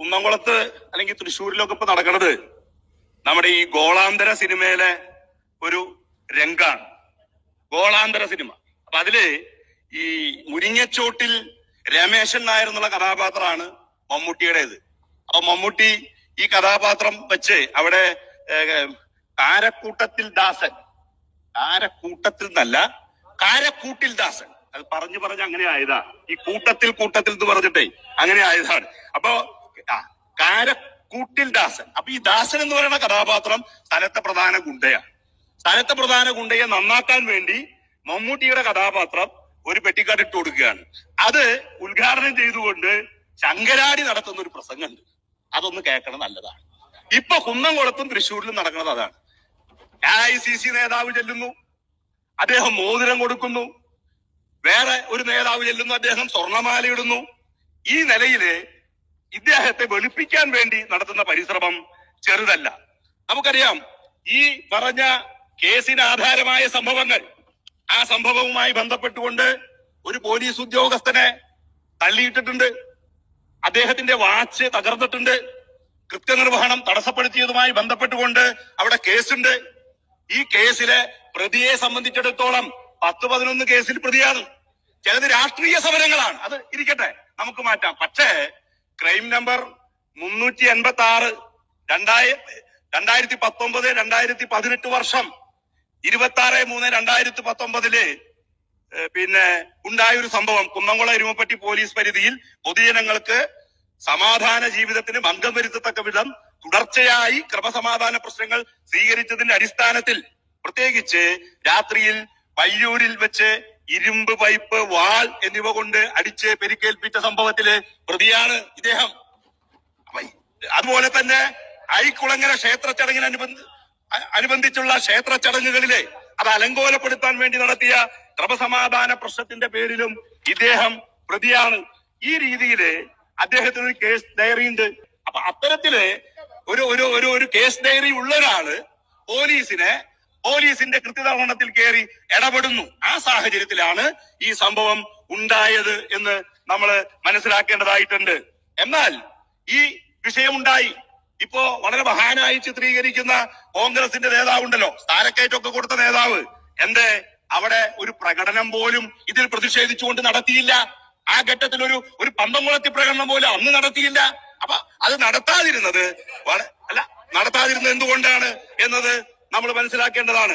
കുന്നംകുളത്ത് അല്ലെങ്കിൽ തൃശ്ശൂരിലൊക്കെ ഇപ്പൊ നടക്കണത് നമ്മുടെ ഈ ഗോളാന്തര സിനിമയിലെ ഒരു രംഗാണ്. ഗോളാന്തര സിനിമ. അപ്പൊ അതിൽ ഈ മുരിങ്ങച്ചോട്ടിൽ രമേശൻ നായർ എന്നുള്ള കഥാപാത്രമാണ് മമ്മൂട്ടിയുടേത്. അപ്പൊ മമ്മൂട്ടി ഈ കഥാപാത്രം വെച്ച് അവിടെ കാരക്കൂട്ടത്തിൽ ദാസൻ. കാരക്കൂട്ടത്തിൽ എന്നല്ല കാരക്കൂട്ടിൽ ദാസൻ. അത് പറഞ്ഞു പറഞ്ഞ് അങ്ങനെ ആയതാ. ഈ കൂട്ടത്തിൽ കൂട്ടത്തിൽ എന്ന് പറഞ്ഞിട്ടേ അങ്ങനെ ആയതാണ്. അപ്പൊ കാരക്കൂട്ടിൽ ദാസൻ. അപ്പൊ ഈ ദാസൻ എന്ന് പറയുന്ന കഥാപാത്രം സ്ഥലത്തെ പ്രധാന ഗുണ്ടയാണ്. സ്ഥലത്തെ പ്രധാന ഗുണ്ടയെ നന്നാക്കാൻ വേണ്ടി മമ്മൂട്ടിയുടെ കഥാപാത്രം ഒരു പെട്ടിക്കാട് ഇട്ട് കൊടുക്കുകയാണ്. അത് ഉദ്ഘാടനം ചെയ്തുകൊണ്ട് ശങ്കരാടി നടത്തുന്ന ഒരു പ്രസംഗമുണ്ട്. അതൊന്ന് കേൾക്കണം നല്ലതാണ്. ഇപ്പൊ കുന്നംകുളത്തും തൃശ്ശൂരിലും നടക്കുന്നത് അതാണ്. എ ഐ സി സി നേതാവ് ചെല്ലുന്നു. അദ്ദേഹം മോതിരം കൊടുക്കുന്നു. വേറെ ഒരു നേതാവ് ചെല്ലുന്നു. അദ്ദേഹം സ്വർണമാല ഇടുന്നു. ഈ നിലയിൽ ഇദ്ദേഹത്തെ വെളുപ്പിക്കാൻ വേണ്ടി നടത്തുന്ന പരിശ്രമം ചെറുതല്ല. നമുക്കറിയാം ഈ പറഞ്ഞ കേസിന് ആധാരമായ സംഭവങ്ങൾ ആ സംഭവവുമായി ബന്ധപ്പെട്ടുകൊണ്ട് ഒരു പോലീസ് ഉദ്യോഗസ്ഥനെ തള്ളിയിട്ടിട്ടുണ്ട്. അദ്ദേഹത്തിന്റെ വാച്ച് തകർന്നിട്ടുണ്ട്. കൃത്യനിർവഹണം തടസ്സപ്പെടുത്തിയതുമായി ബന്ധപ്പെട്ടുകൊണ്ട് അവിടെ കേസുണ്ട്. ഈ കേസിലെ പ്രതിയെ സംബന്ധിച്ചിടത്തോളം പത്ത് പതിനൊന്ന് കേസിൽ പ്രതിയാണ്. ചിലത് രാഷ്ട്രീയ സമരങ്ങളാണ്. അത് ഇരിക്കട്ടെ നമുക്ക് മാറ്റാം. പക്ഷേ ക്രൈം നമ്പർ മുന്നൂറ്റി എൺപത്തി ആറ് രണ്ടായി രണ്ടായിരത്തി പത്തൊമ്പത് രണ്ടായിരത്തി പതിനെട്ട് വർഷം. ഇരുപത്തി ആറ് മൂന്ന് രണ്ടായിരത്തി പത്തൊമ്പതിൽ പിന്നെ ഉണ്ടായ ഒരു സംഭവം. കുന്നംകുളം എരുമപ്പെട്ടി പോലീസ് പരിധിയിൽ പൊതുജനങ്ങൾക്ക് സമാധാന ജീവിതത്തിന് ഭംഗം വരുത്തത്തക്ക വിധം തുടർച്ചയായി ക്രമസമാധാന പ്രശ്നങ്ങൾ സ്വീകരിച്ചതിന്റെ അടിസ്ഥാനത്തിൽ പ്രത്യേകിച്ച് രാത്രിയിൽ വയ്യൂരിൽ വെച്ച് ഇരുമ്പ് പൈപ്പ് വാൾ എന്നിവ കൊണ്ട് അടിച്ച് പെരുക്കേൽപ്പിച്ച സംഭവത്തിൽ പ്രതിയാണ് ഇദ്ദേഹം. അതുപോലെ തന്നെ ഐക്കുളങ്ങര ക്ഷേത്ര ചടങ്ങിനനുബന്ധ അനുബന്ധിച്ചുള്ള ക്ഷേത്ര ചടങ്ങുകളിലെ അത് അലങ്കോലപ്പെടുത്താൻ വേണ്ടി നടത്തിയ ക്രമസമാധാന പ്രശ്നത്തിന്റെ പേരിലും ഇദ്ദേഹം പ്രതിയാണ്. ഈ രീതിയിൽ അദ്ദേഹത്തിന് ഒരു കേസ് ഡയറി ഉണ്ട് അപ്പൊ അത്തരത്തിൽ ഒരു ഒരു ഒരു കേസ് ഡയറി ഉള്ള ഒരാൾ പോലീസിനെ പോലീസിന്റെ കൃത്യനിർവഹണത്തിൽ കയറി ഇടപെടുന്നു. ആ സാഹചര്യത്തിലാണ് ഈ സംഭവം ഉണ്ടായത് എന്ന് നമ്മൾ മനസ്സിലാക്കേണ്ടതായിട്ടുണ്ട്. എന്നാൽ ഈ വിഷയമുണ്ടായി. ഇപ്പോ വളരെ മഹാനായി ചിത്രീകരിക്കുന്ന കോൺഗ്രസിന്റെ നേതാവുണ്ടല്ലോ. സ്ഥാനക്കയറ്റമൊക്കെ കൊടുത്ത നേതാവ്. എന്തേ? അവിടെ ഒരു പ്രകടനം പോലും ഇതിൽ പ്രതിഷേധിച്ചുകൊണ്ട് നടത്തിയില്ല. ആ ഘട്ടത്തിൽ ഒരു ഒരു പന്തംകുളത്തി പ്രകടനം പോലും അന്ന് നടത്തിയില്ല. അപ്പൊ അത് നടത്താതിരുന്നത് അല്ല നടത്താതിരുന്നത് എന്തുകൊണ്ടാണ് എന്നത് നമ്മൾ മനസ്സിലാക്കേണ്ടതാണ്.